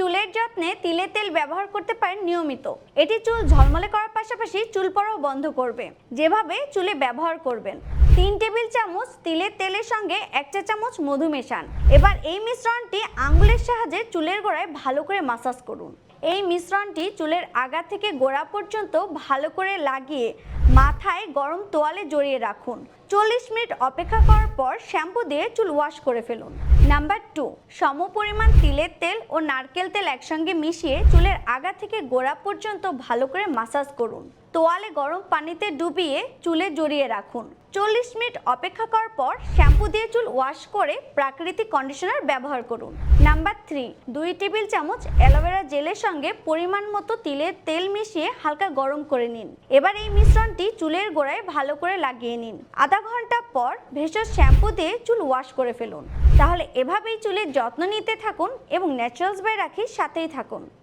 চুলের যত্নে তিলের তেল ব্যবহার করতে পারেন নিয়মিত। এটি চুল ঝলমলে করার পাশাপাশি চুল পড়াও বন্ধ করবে। যেভাবে চুলে ব্যবহার করবেন। তিন টেবিল চামচ তিলের তেলের সঙ্গে এক চা চামচ মধু মেশান। এবার এই মিশ্রণটি আঙ্গুলের সাহায্যে চুলের গোড়ায় ভালো করে মাসাজ করুন। এই মিশ্রণটি চুলের আগা থেকে গোড়া পর্যন্ত ভালো করে লাগিয়ে মাথায় গরম তোয়ালে জড়িয়ে রাখুন। চল্লিশ মিনিট অপেক্ষা করার পর শ্যাম্পু দিয়ে চুল ওয়াশ করে ফেলুন। নাম্বার টু সমপরিমাণ তিলের তেল ও নারকেল তেল একসঙ্গে মিশিয়ে চুলের আগা থেকে গোড়া পর্যন্ত ভালো করে মাসাজ করুন। তোয়ালে গরম পানিতে ডুবিয়ে চুলে জড়িয়ে রাখুন। চল্লিশ মিনিট অপেক্ষা করার পর শ্যাম্পু দিয়ে চুল ওয়াশ করে প্রাকৃতিক কন্ডিশনার ব্যবহার করুন। নাম্বার থ্রি দুই টেবিল চামচ অ্যালোভেরা জেলের সঙ্গে পরিমাণ মতো তিলের তেল মিশিয়ে হালকা গরম করে নিন। এবার এই মিশ্রণটি চুলের গোড়ায় ভালো করে লাগিয়ে নিন। আধা ঘণ্টা পর ভেষজ শ্যাম্পু দিয়ে চুল ওয়াশ করে ফেলুন। তাহলে এভাবেই চুলের যত্ন নিতে থাকুন এবং ন্যাচারালস বাই রাখির সাথেই থাকুন।